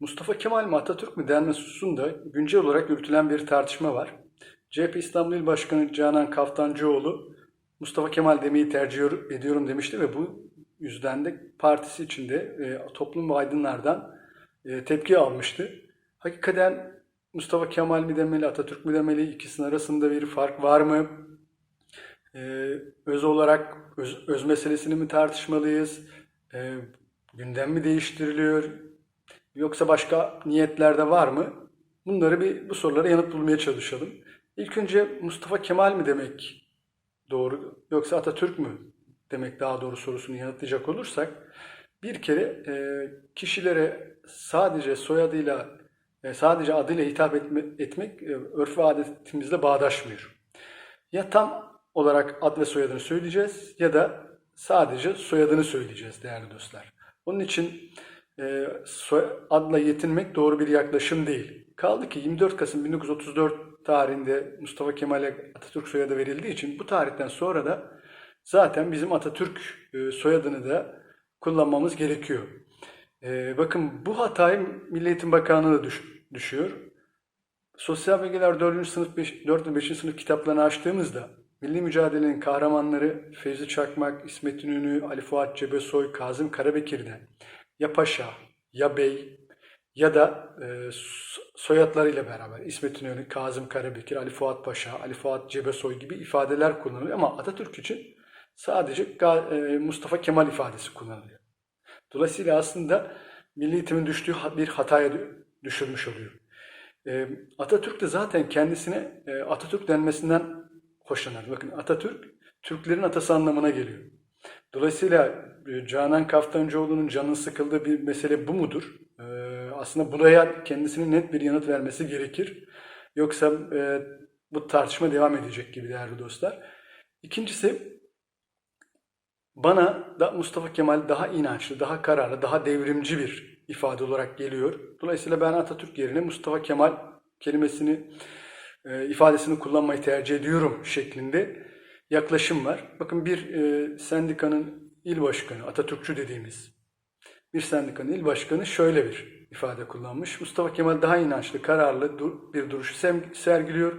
Mustafa Kemal mi Atatürk mü denmesi hususunda güncel olarak yürütülen bir tartışma var. CHP İstanbul İl Başkanı Canan Kaftancıoğlu Mustafa Kemal demeyi tercih ediyorum demişti ve bu yüzden de partisi içinde e, toplum ve aydınlardan e, tepki almıştı. Hakikaten Mustafa Kemal mi demeli, Atatürk mü demeli, ikisinin arasında bir fark var mı? E, öz olarak öz, öz meselesini mi tartışmalıyız? E, gündem mi değiştiriliyor? Yoksa başka niyetler de var mı? Bunları bir bu sorulara yanıt bulmaya çalışalım. İlk önce Mustafa Kemal mi demek doğru yoksa Atatürk mü demek daha doğru sorusunu yanıtlayacak olursak bir kere e, kişilere sadece soyadıyla e, sadece adıyla hitap etme, etmek e, örf ve adetimizle bağdaşmıyor. Ya tam olarak ad ve soyadını söyleyeceğiz ya da sadece soyadını söyleyeceğiz değerli dostlar. Onun için adla yetinmek doğru bir yaklaşım değil. Kaldı ki 24 Kasım 1934 tarihinde Mustafa Kemal'e Atatürk soyadı verildiği için bu tarihten sonra da zaten bizim Atatürk e, soyadını da kullanmamız gerekiyor. E, bakın bu hatayı Milli Eğitim Bakanlığı da düş, düşüyor. Sosyal bilgiler 4. sınıf 5, 4 ve 5. sınıf kitaplarını açtığımızda milli mücadelenin kahramanları Fevzi Çakmak, İsmet İnönü, Ali Fuat Cebesoy, Kazım Karabekir'den ya paşa ya bey ya da e, soyadlarıyla beraber İsmet İnönü, Kazım Karabekir, Ali Fuat Paşa, Ali Fuat Cebesoy gibi ifadeler kullanılıyor ama Atatürk için sadece e, Mustafa Kemal ifadesi kullanılıyor. Dolayısıyla aslında Milli Eğitim'in düştüğü bir hataya düşürmüş oluyor. E, Atatürk de zaten kendisine e, Atatürk denmesinden hoşlanır. Bakın Atatürk, Türklerin atası anlamına geliyor. Dolayısıyla e, Canan Kaftancıoğlu'nun canın sıkıldığı bir mesele bu mudur? E, aslında buraya kendisinin net bir yanıt vermesi gerekir. Yoksa e, bu tartışma devam edecek gibi değerli dostlar. İkincisi bana da Mustafa Kemal daha inançlı, daha kararlı, daha devrimci bir ifade olarak geliyor. Dolayısıyla ben Atatürk yerine Mustafa Kemal kelimesini, ifadesini kullanmayı tercih ediyorum şeklinde yaklaşım var. Bakın bir e, sendikanın il başkanı, Atatürkçü dediğimiz bir sendikanın il başkanı şöyle bir ifade kullanmış. Mustafa Kemal daha inançlı, kararlı dur, bir duruşu sergiliyor.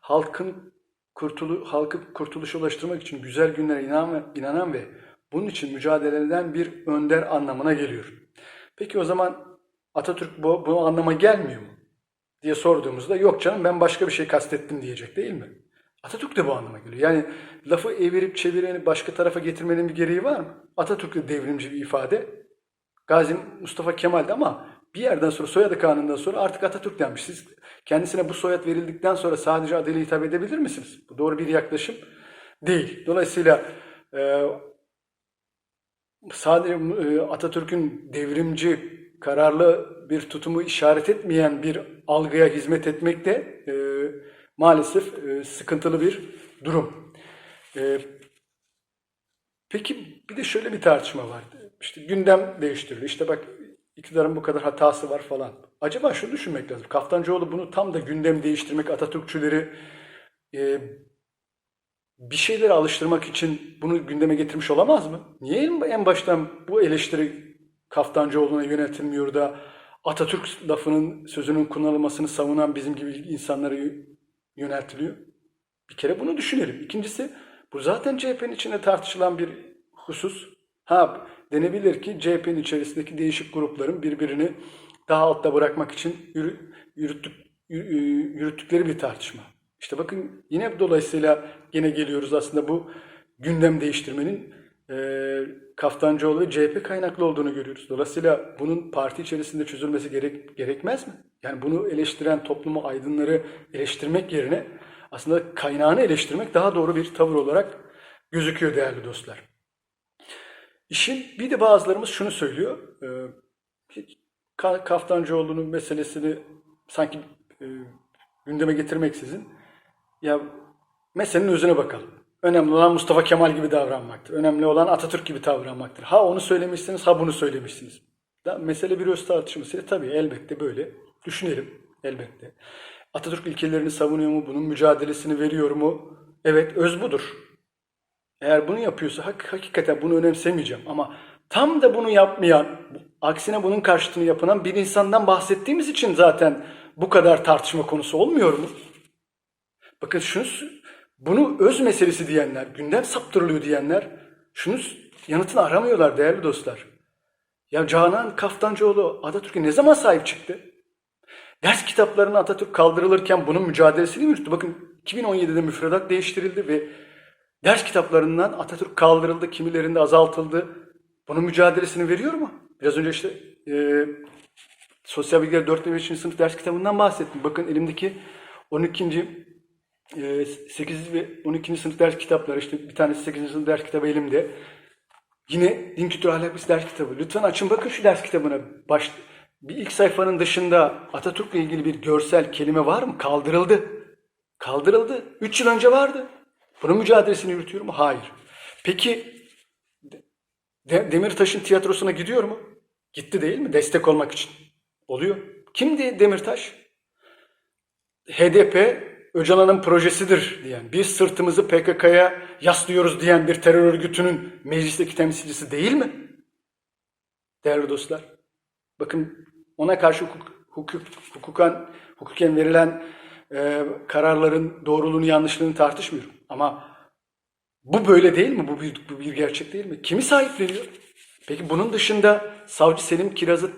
Halkın kurtulu, halkı kurtuluşa ulaştırmak için güzel günlere inanan, inanan ve bunun için mücadele eden bir önder anlamına geliyor. Peki o zaman Atatürk bu, bu anlama gelmiyor mu? diye sorduğumuzda yok canım ben başka bir şey kastettim diyecek değil mi? Atatürk de bu anlama geliyor. Yani lafı evirip çevireni başka tarafa getirmenin bir gereği var mı? Atatürk de devrimci bir ifade. Gazi Mustafa Kemal de ama bir yerden sonra soyadı kanundan sonra artık Atatürk denmiş. Siz kendisine bu soyad verildikten sonra sadece adıyla hitap edebilir misiniz? Bu doğru bir yaklaşım değil. Dolayısıyla e, sadece e, Atatürk'ün devrimci, kararlı bir tutumu işaret etmeyen bir algıya hizmet etmek de e, maalesef e, sıkıntılı bir durum. E, peki bir de şöyle bir tartışma var. İşte gündem değiştiriliyor. İşte bak iktidarın bu kadar hatası var falan. Acaba şunu düşünmek lazım. Kaftancıoğlu bunu tam da gündem değiştirmek, Atatürkçüleri e, bir şeylere alıştırmak için bunu gündeme getirmiş olamaz mı? Niye en baştan bu eleştiri Kaftancıoğlu'na yönetilmiyor da Atatürk lafının sözünün kullanılmasını savunan bizim gibi insanlara yöneltiliyor? Bir kere bunu düşünelim. İkincisi bu zaten CHP'nin içinde tartışılan bir husus. Ha denebilir ki CHP'nin içerisindeki değişik grupların birbirini daha altta bırakmak için yürü, yürüttük, yürüttükleri bir tartışma. İşte bakın yine dolayısıyla yine geliyoruz aslında bu gündem değiştirmenin e, Kaftancıoğlu ve CHP kaynaklı olduğunu görüyoruz. Dolayısıyla bunun parti içerisinde çözülmesi gerek, gerekmez mi? Yani bunu eleştiren toplumu, aydınları eleştirmek yerine aslında kaynağını eleştirmek daha doğru bir tavır olarak gözüküyor değerli dostlar. İşin bir de bazılarımız şunu söylüyor. E, Kaftancıoğlu'nun meselesini sanki e, gündeme getirmeksizin ya meselenin özüne bakalım. Önemli olan Mustafa Kemal gibi davranmaktır. Önemli olan Atatürk gibi davranmaktır. Ha onu söylemişsiniz, ha bunu söylemişsiniz. Da mesele bir öz tartışması. Tabii elbette böyle. Düşünelim elbette. Atatürk ilkelerini savunuyor mu? Bunun mücadelesini veriyor mu? Evet öz budur. Eğer bunu yapıyorsa hak, hakikaten bunu önemsemeyeceğim. Ama tam da bunu yapmayan Aksine bunun karşıtını yapılan bir insandan bahsettiğimiz için zaten bu kadar tartışma konusu olmuyor mu? Bakın şunu, bunu öz meselesi diyenler, gündem saptırılıyor diyenler şunu yanıtını aramıyorlar değerli dostlar. Ya Canan Kaftancıoğlu Atatürk'e ne zaman sahip çıktı? Ders kitaplarına Atatürk kaldırılırken bunun mücadelesini mi yürüttü? Bakın 2017'de müfredat değiştirildi ve ders kitaplarından Atatürk kaldırıldı, kimilerinde azaltıldı. Bunun mücadelesini veriyor mu? Biraz önce işte e, Sosyal Bilgiler 4 ve 5. sınıf ders kitabından bahsettim. Bakın elimdeki 12. e, 8 ve 12. sınıf ders kitapları işte bir tanesi 8. sınıf ders kitabı elimde. Yine Din Kültürü Ahlak Bilgisi ders kitabı. Lütfen açın bakın şu ders kitabına. Baş, bir ilk sayfanın dışında Atatürk'le ilgili bir görsel kelime var mı? Kaldırıldı. Kaldırıldı. 3 yıl önce vardı. Bunun mücadelesini yürütüyor mu? Hayır. Peki De- Demirtaş'ın tiyatrosuna gidiyor mu? Gitti değil mi? Destek olmak için. Oluyor. Kimdi Demirtaş? HDP Öcalan'ın projesidir diyen, biz sırtımızı PKK'ya yaslıyoruz diyen bir terör örgütünün meclisteki temsilcisi değil mi? Değerli dostlar. Bakın ona karşı hukuk, hukuk, hukukan, hukuken verilen e, kararların doğruluğunu yanlışlığını tartışmıyorum. Ama bu böyle değil mi? Bu bir, bu bir gerçek değil mi? Kimi sahipleniyor? Peki bunun dışında Savcı Selim Kiraz'ı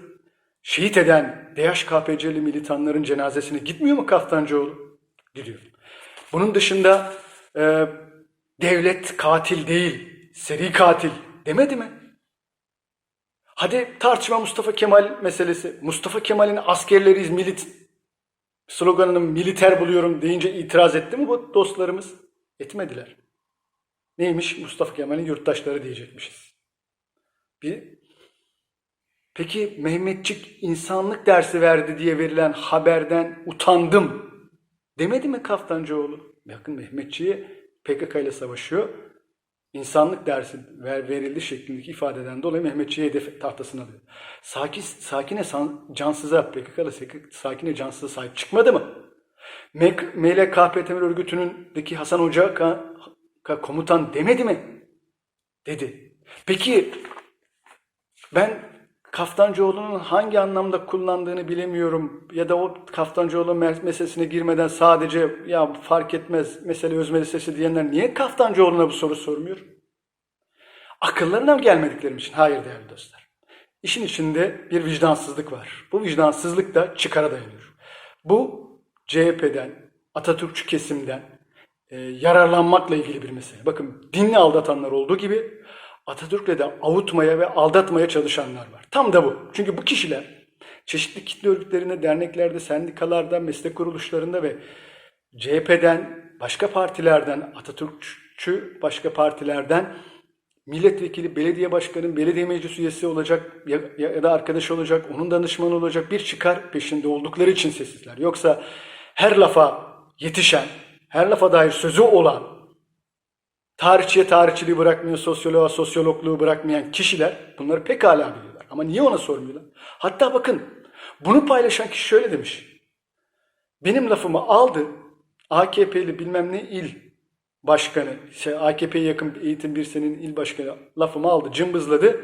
şehit eden DHKPC'li militanların cenazesine gitmiyor mu Kaftancıoğlu? Gidiyor. Bunun dışında e, devlet katil değil, seri katil demedi mi? Hadi tartışma Mustafa Kemal meselesi. Mustafa Kemal'in askerleriyiz milit sloganını militer buluyorum deyince itiraz etti mi bu dostlarımız? Etmediler. Neymiş? Mustafa Kemal'in yurttaşları diyecekmişiz. Bir Peki Mehmetçik insanlık dersi verdi diye verilen haberden utandım demedi mi Kaftancıoğlu? Bakın Mehmetçiği PKK ile savaşıyor. İnsanlık dersi ver, verildi şeklindeki ifadeden dolayı Mehmetçiği hedef tahtasına alıyor. Sakin, sakine san, cansıza PKK ile sakine cansıza sahip çıkmadı mı? MLKP Temel Örgütü'ndeki Hasan Hoca ka- ka- komutan demedi mi? Dedi. Peki ben Kaftancıoğlu'nun hangi anlamda kullandığını bilemiyorum ya da o Kaftancıoğlu mes- meselesine girmeden sadece ya fark etmez mesele öz meselesi diyenler niye Kaftancıoğlu'na bu soru sormuyor? Akıllarına mı gelmediklerim için? Hayır değerli dostlar. İşin içinde bir vicdansızlık var. Bu vicdansızlık da çıkara dayanıyor. Bu CHP'den, Atatürkçü kesimden e, yararlanmakla ilgili bir mesele. Bakın dinle aldatanlar olduğu gibi Atatürk'le de avutmaya ve aldatmaya çalışanlar var. Tam da bu. Çünkü bu kişiler çeşitli kitle örgütlerinde, derneklerde, sendikalarda, meslek kuruluşlarında ve CHP'den, başka partilerden, Atatürkçü başka partilerden milletvekili, belediye başkanı, belediye meclis üyesi olacak ya, ya da arkadaş olacak, onun danışmanı olacak bir çıkar peşinde oldukları için sessizler. Yoksa her lafa yetişen, her lafa dair sözü olan, tarihçiye tarihçiliği bırakmayan, sosyoloğa sosyologluğu bırakmayan kişiler bunları pekala biliyorlar. Ama niye ona sormuyorlar? Hatta bakın bunu paylaşan kişi şöyle demiş. Benim lafımı aldı, AKP'li bilmem ne il başkanı, şey, AKP'ye yakın eğitim bir senin il başkanı lafımı aldı, cımbızladı.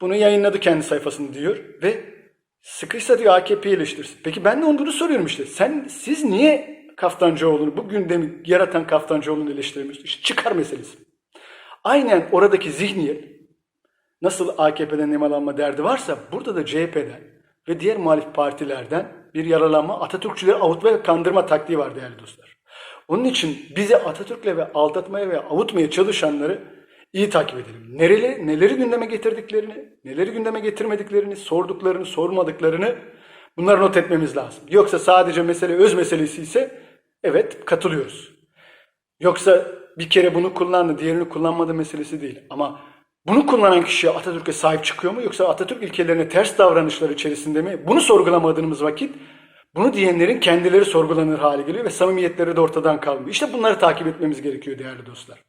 Bunu yayınladı kendi sayfasında diyor ve sıkıysa diyor AKP'yi eleştirsin. Peki ben de onu bunu soruyorum işte. Sen, siz niye Kaftancıoğlu'nu, bu gündemi yaratan Kaftancıoğlu'nu eleştiremiyorsunuz? İşte çıkar meselesi. Aynen oradaki zihniyet nasıl AKP'den nemalanma derdi varsa burada da CHP'den ve diğer muhalif partilerden bir yaralanma Atatürkçüleri avutma ve kandırma taktiği var değerli dostlar. Onun için bizi Atatürk'le ve aldatmaya ve avutmaya çalışanları iyi takip edelim. Nereli, neleri gündeme getirdiklerini, neleri gündeme getirmediklerini, sorduklarını, sormadıklarını bunları not etmemiz lazım. Yoksa sadece mesele öz meselesi ise evet katılıyoruz. Yoksa bir kere bunu kullandı, diğerini kullanmadı meselesi değil. Ama bunu kullanan kişi Atatürk'e sahip çıkıyor mu yoksa Atatürk ilkelerine ters davranışlar içerisinde mi? Bunu sorgulamadığımız vakit bunu diyenlerin kendileri sorgulanır hale geliyor ve samimiyetleri de ortadan kalmıyor. İşte bunları takip etmemiz gerekiyor değerli dostlar.